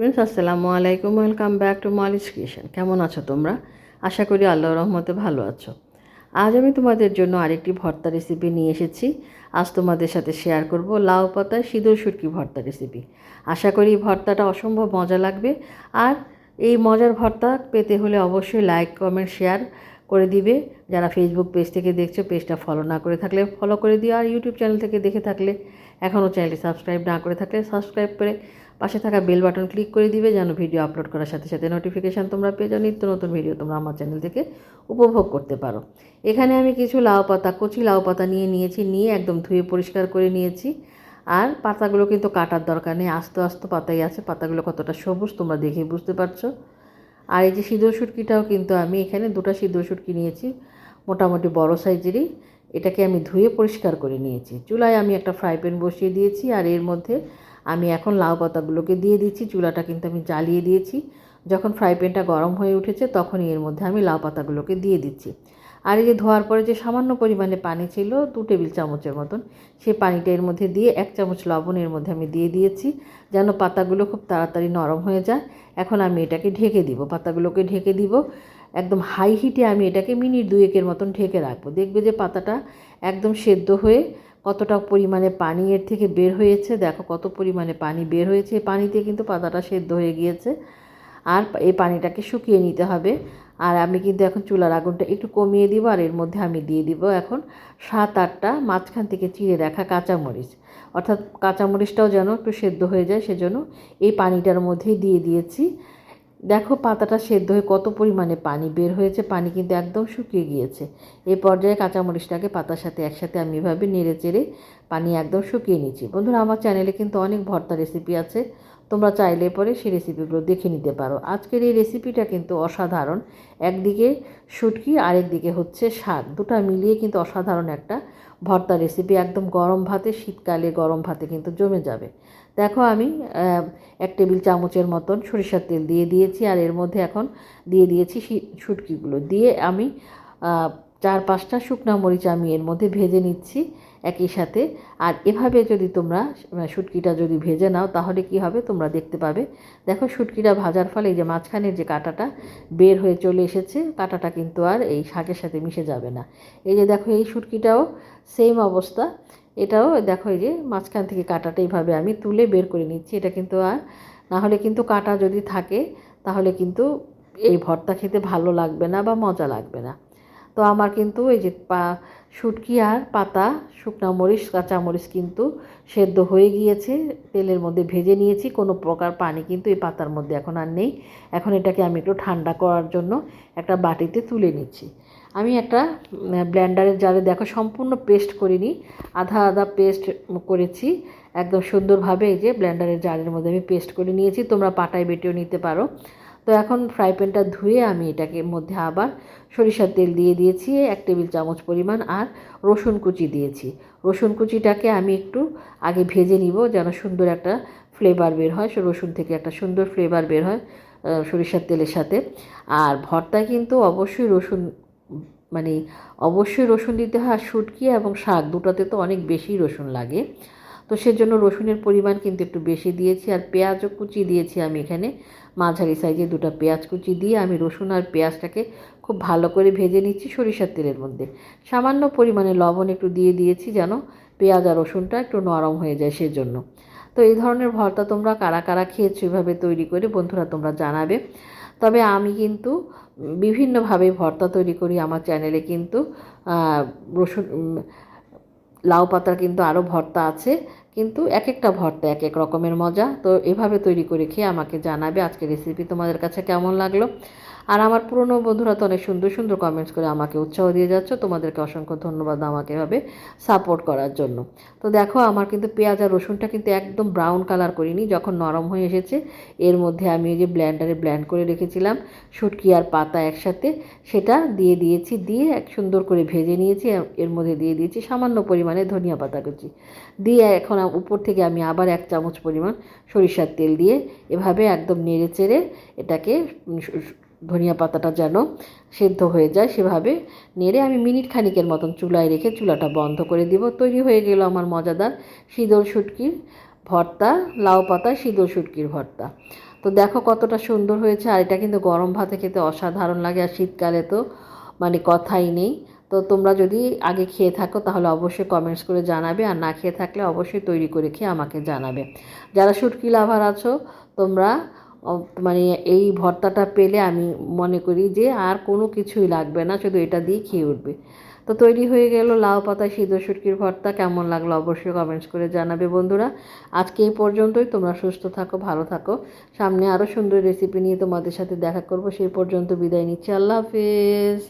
Friends আসসালামু আলাইকুম। Welcome back to Malish creation কেমন আছো তোমরা? আশা করি আল্লাহ রহমতে ভালো আছো। আজ আমি তোমাদের জন্য আরেকটি ভর্তা রেসিপি নিয়ে এসেছি। আজ তোমাদের সাথে শেয়ার করব লাউ পাতায় সিঁদুর সুটকি ভর্তা রেসিপি আশা করি ভর্তাটা অসম্ভব মজা লাগবে। আর এই মজার ভর্তা পেতে হলে অবশ্যই লাইক কমেন্ট শেয়ার করে দিবে। যারা ফেসবুক পেজ থেকে দেখছ পেজটা ফলো না করে থাকলে ফলো করে দিও। আর ইউটিউব চ্যানেল থেকে দেখে থাকলে এখনও চ্যানেলটি সাবস্ক্রাইব না করে থাকলে সাবস্ক্রাইব করে পাশে থাকা বেল বাটন ক্লিক করে দিবে যেন ভিডিও আপলোড করার সাথে সাথে নোটিফিকেশান তোমরা পেয়ে যাও। নিত্য নতুন ভিডিও তোমরা আমার চ্যানেল থেকে উপভোগ করতে পারো। এখানে আমি কিছু লাউ পাতা, কচি লাউ পাতা নিয়ে নিয়েছি, নিয়ে একদম ধুয়ে পরিষ্কার করে নিয়েছি। আর পাতাগুলো কিন্তু কাটার দরকার নেই, আস্তে আস্তে পাতাই আছে, পাতাগুলো কতটা সবুজ তোমরা দেখে বুঝতে পারছ। আর এই যে সিঁদুর সুটকিটাও কিন্তু আমি এখানে দুটো সিঁদুর সুটকি নিয়েছি, মোটামুটি বড় সাইজেরই। এটাকে আমি ধুয়ে পরিষ্কার করে নিয়েছি। চুলায় আমি একটা ফ্রাই প্যান বসিয়ে দিয়েছি আর এর মধ্যে আমি এখন লাউ পাতাগুলোকে দিয়ে দিচ্ছি, চুলাটা কিন্তু আমি জ্বালিয়ে দিয়েছি। যখন ফ্রাই প্যানটা গরম হয়ে উঠেছে তখনই এর মধ্যে আমি লাউ পাতাগুলোকে দিয়ে দিচ্ছি। আর এই যে ধোয়ার পরে যে সামান্য পরিমাণে পানি ছিল, দু টেবিল চামচের মতন সেই পানিটা এর মধ্যে দিয়ে এক চামচ লবণ এর মধ্যে আমি দিয়ে দিয়েছি, যেন পাতাগুলো খুব তাড়াতাড়ি নরম হয়ে যায়। এখন আমি এটাকে ঢেকে দিব, পাতাগুলোকে ঢেকে দিব। একদম হাই হিটে আমি এটাকে মিনিট দুয়েকের মতন ঢেকে রাখব। দেখবে যে পাতাটা একদম সেদ্ধ হয়ে কতটা পরিমাণে পানি এর থেকে বের হয়েছে? দেখো কত পরিমাণে পানি বের হয়েছে। এই পানিতে কিন্তু পাতাটা সেদ্ধ হয়ে গিয়েছে। আর এই পানিটাকে শুকিয়ে নিতে হবে। আর আমি কিন্তু এখন চুলার আগুনটা একটু কমিয়ে দিব আর এর মধ্যে আমি দিয়ে দিব এখন সাত আটটা মাঝখান থেকে চিড়ে রাখা কাঁচামরিচ। অর্থাৎ কাঁচামরিচটাও যেন একটু সেদ্ধ হয়ে যায়, সেজন্য এই পানিটার মধ্যেই দিয়ে দিয়েছি। দেখো পাতাটা সেদ্ধ হয়ে কত পরিমাণে পানি বের হয়েছে, পানি কিন্তু একদম শুকিয়ে গিয়েছে। এই পর্যায়ে কাঁচামরিচটাকে পাতার সাথে একসাথে আমি এভাবে নেড়ে চেড়ে পানি একদম শুকিয়ে নিচ্ছি। বন্ধুরা, আমার চ্যানেলে কিন্তু অনেক ভর্তা রেসিপি আছে। তোমরা চাইলে পরে সেই রেসিপিগুলো দেখে নিতে পারো। আজকের এই রেসিপিটা কিন্তু অসাধারণ। একদিকে শুটকি, আরেকদিকে হচ্ছে শাক। দুটা মিলিয়ে কিন্তু অসাধারণ একটা ভর্তা রেসিপি একদম গরম ভাতে, শীতকালে গরম ভাতে কিন্তু জমে যাবে। দেখো আমি এক টেবিল চামচের মতন সরিষার তেল দিয়ে দিয়েছি আর এর মধ্যে এখন দিয়ে দিয়েছি শুটকিগুলো। দিয়ে আমি চার পাঁচটা শুকনো মরিচ আমি এর মধ্যে ভেজে নিচ্ছি। একই সাথে। আর এভাবে যদি তোমরা শুটকিটা যদি ভেজে নাও, তাহলে কি হবে? তোমরা দেখতে পাবে। দেখো, শুটকিটা ভাজার ফলে এই যে মাঝখানের যে কাঁটাটা বের হয়ে চলে এসেছে, কাঁটাটা কিন্তু আর এই শাকের সাথে মিশে যাবে না। এই যে দেখো, এই শুটকিটাও সেম অবস্থা। এটাও দেখো, এই যে মাঝখান থেকে কাঁটাটা এইভাবে আমি তুলে বের করে নিচ্ছি। এটা কিন্তু আর, না হলে কিন্তু কাঁটা যদি থাকে, তাহলে কিন্তু এই ভর্তা খেতে ভালো লাগবে না বা মজা লাগবে না। তো আমার কিন্তু এই যে পা, শুটকি আর পাতা, শুকনা মরিচ, কাঁচা মরিচ কিন্তু সেদ্ধ হয়ে গিয়েছে। তেলের মধ্যে ভেজে নিয়েছি, কোনো প্রকার পানি কিন্তু এই পাতার মধ্যে এখন আর নেই। এখন এটাকে আমি একটু ঠান্ডা করার জন্য একটা বাটিতে তুলে নিচ্ছি। আমি একটা ব্ল্যান্ডারের জারে দেখো সম্পূর্ণ পেস্ট করিনি, আধা আধা পেস্ট করেছি। একদম সুন্দরভাবে এই যে ব্ল্যান্ডারের জারের মধ্যে আমি পেস্ট করে নিয়েছি। তোমরা পাটায় বেটেও নিতে পারো। তো এখন ফ্রাই প্যানটা ধুয়ে আমি এটাকে মধ্যে আবার সরিষার তেল দিয়ে দিয়েছি, এক টেবিল চামচ পরিমাণ, আর রসুন কুচি দিয়েছি। রসুন কুচিটাকে আমি একটু আগে ভেজে নিব যেন সুন্দর একটা ফ্লেভার বের হয় রসুন থেকে একটা সুন্দর ফ্লেভার বের হয় সরিষার তেলের সাথে। আর ভর্তায় কিন্তু অবশ্যই রসুন মানে অবশ্যই রসুন দিতে হয় আর শুটকি এবং শাক, দুটোতে তো অনেক বেশি রসুন লাগে। তো সেজন্য রসুনের পরিমাণ কিন্তু একটু বেশি দিয়েছি, আর পেঁয়াজও কুচি দিয়েছি আমি এখানে। মাঝারি সাইজে দুটো পেঁয়াজ কুচি দিয়ে আমি রসুন আর পেঁয়াজটাকে খুব ভালো করে ভেজে নিচ্ছি সরিষার তেলের মধ্যে। সামান্য পরিমাণে লবণ একটু দিয়ে দিয়েছি যেন পেঁয়াজ আর রসুনটা একটু নরম হয়ে যায় সেজন্য। তো এই ধরনের ভর্তা তোমরা কারা কারা খেয়েছো এভাবে তৈরি করে বন্ধুরা তোমরা জানাবে। তবে আমি কিন্তু বিভিন্নভাবে ভর্তা তৈরি করি আমার চ্যানেলে কিন্তু রসুন লাউ পাতার কিন্তু আরও ভর্তা আছে। কিন্তু এক একটা ভর্তা এক এক রকমের মজা। তো এভাবে তৈরি করে খেয়ে আমাকে জানাবে আজকে রেসিপি তোমাদের কাছে কেমন লাগল। আর আমার পুরনো বন্ধুরা তো অনেক সুন্দর সুন্দর কমেন্টস করে আমাকে উৎসাহ দিয়ে যাচ্ছ। তোমাদেরকে অসংখ্য ধন্যবাদ আমাকে এভাবে সাপোর্ট করার জন্য। তো দেখো, আমার কিন্তু পেঁয়াজ আর রসুনটা কিন্তু একদম ব্রাউন কালার করিনি, যখন নরম হয়ে এসেছে, এর মধ্যে আমি এই যে ব্ল্যান্ডারে ব্ল্যান্ড করে রেখেছিলাম, শুটকি আর পাতা একসাথে, সেটা দিয়ে দিয়েছি, দিয়ে এক সুন্দর করে ভেজে নিয়েছি, এর মধ্যে দিয়ে দিয়েছি সামান্য পরিমাণে ধনিয়া পাতা কুচি। দিয়ে এখন উপর থেকে আমি আবার এক চামচ পরিমাণ সরিষার তেল দিয়ে এভাবে একদম নেড়ে চেড়ে এটাকে ধনিয়া পাতাটা যেন সেদ্ধ হয়ে যায় সেভাবে নেড়ে আমি মিনিট খানিকের মতন চুলায় রেখে চুলাটা বন্ধ করে দিব। তৈরি হয়ে গেল আমার মজাদার শীতল শুটকির ভর্তা, লাউ পাতা সিঁদুর শুটকির ভর্তা। তো দেখো কতটা সুন্দর হয়েছে আর এটা কিন্তু গরম ভাতে খেতে অসাধারণ লাগে আর শীতকালে তো মানে কথাই নেই। তো তোমরা যদি আগে খেয়ে থাকো, তাহলে অবশ্যই কমেন্টস করে জানাবে, আর না খেয়ে থাকলে অবশ্যই তৈরি করে খেয়ে আমাকে জানাবে। যারা শুটকি লাভার আছো, তোমরা মানে এই ভর্তাটা পেলে আমি মনে করি যে আর কোনো কিছুই লাগবে না, শুধু এটা দিয়ে খেয়ে উঠবে। তো তৈরি হয়ে গেল লাউ পাতা সিদ্ধ শুটকির ভর্তা, কেমন লাগল অবশ্যই কমেন্টস করে জানাবে বন্ধুরা। আজকে এই পর্যন্তই, তোমরা সুস্থ থাকো, ভালো থাকো। সামনে আরও সুন্দর রেসিপি নিয়ে তোমাদের সাথে দেখা করব, সেই পর্যন্ত বিদায় নিচ্ছি, আল্লাহ হাফেজ।